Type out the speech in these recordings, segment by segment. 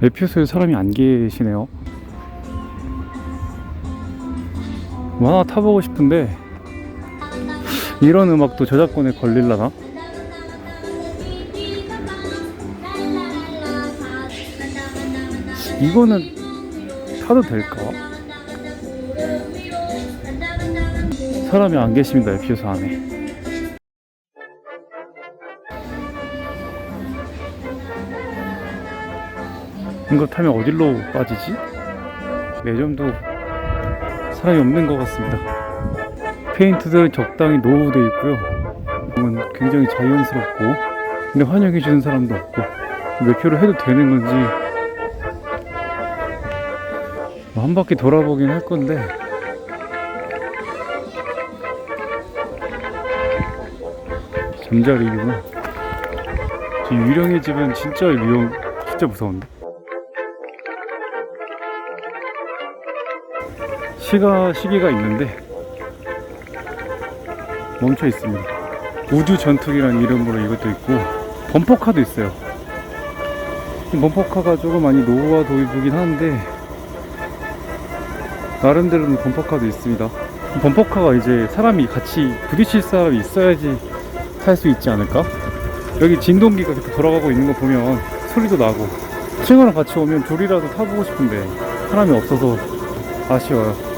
매표소에 사람이 안 계시네요. 뭐 하나 타보고 싶은데 이런 음악도 저작권에 걸릴라나? 이거는 타도 될까? 사람이 안 계십니다, 매표소 안에. 이거 타면 어디로 빠지지? 매점도 사람이 없는 것 같습니다. 페인트들은 적당히 노후되어 있고요. 이건 굉장히 자연스럽고, 근데 환영해 주는 사람도 없고, 몇 표를 해도 되는 건지, 뭐한 바퀴 돌아보긴 할 건데, 잠자리구나. 저 유령의 집은 진짜 위험, 진짜 무서운데. 시가 시기가 있는데 멈춰 있습니다. 우주 전투기라는 이름으로 이것도 있고 범퍼카도 있어요. 이 범퍼카가 조금 많이 노후화 도입이긴 하는데 나름대로는 범퍼카도 있습니다. 이 범퍼카가 이제 사람이 같이 부딪힐 사람이 있어야지 탈 수 있지 않을까? 여기 진동기가 이렇게 돌아가고 있는 거 보면 소리도 나고 친구랑 같이 오면 둘이라도 타보고 싶은데 사람이 없어서 아쉬워요.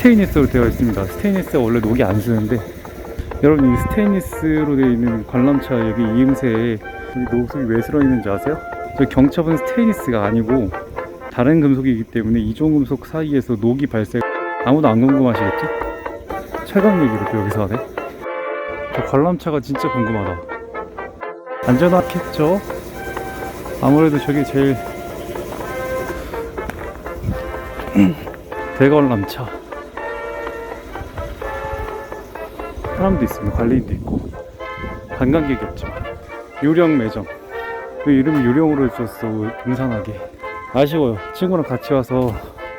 스테인리스로 되어 있습니다. 스테인리스가 원래 녹이 안 쓰는데 여러분 이 스테인리스로 되어 있는 관람차 여기 이음새에 여기 녹색이 왜 들어 있는지 아세요? 저 경첩은 스테인리스가 아니고 다른 금속이기 때문에 이종 금속 사이에서 녹이 발생 아무도 안 궁금하시겠지? 최강 얘기를 또 여기서 하네 저 관람차가 진짜 궁금하다 안전하겠죠? 아무래도 저게 제일 대관람차 사람도 있습니다. 관리인도 있고 관광객이 없지만 유령 매점 왜 이름이 유령으로 줬어 등산하게 아쉬워요. 친구랑 같이 와서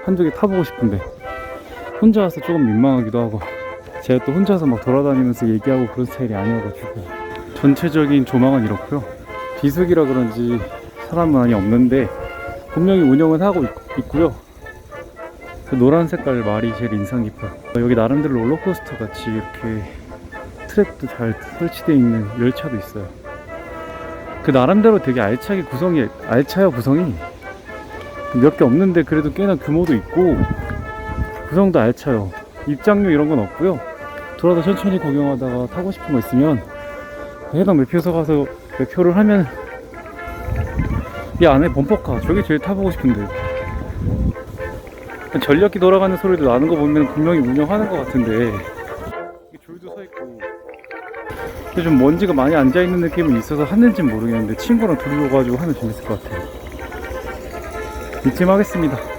개 타보고 싶은데 혼자 와서 조금 민망하기도 하고 제가 또 혼자서 막 돌아다니면서 얘기하고 그런 스타일이 아니어가지고 전체적인 조망은 이렇고요. 비수기라 그런지 사람 많이 없는데 분명히 운영은 하고 있, 고요 그 노란 색깔 말이 제일 인상 깊어요. 여기 나름대로 롤러코스터 같이 이렇게 트랙도 잘 설치되어 있는 열차도 있어요. 그 나름대로 되게 알차게 구성이 알차요 구성이 몇 개 없는데 그래도 꽤나 규모도 있고 구성도 알차요. 입장료 이런 건 없고요. 돌아서 천천히 구경하다가 타고 싶은 거 있으면 해당 매표소 가서 매표를 하면 이 안에 범퍼카 저게 제일 타보고 싶은데 전력기 돌아가는 소리도 나는 거 보면 분명히 운영하는 것 같은데 줄도 서 있고 근데 좀 먼지가 많이 앉아 있는 느낌은 있어서 하는지 모르겠는데 친구랑 둘이 오가지고 하면 재밌을 것 같아요. 이쯤 하겠습니다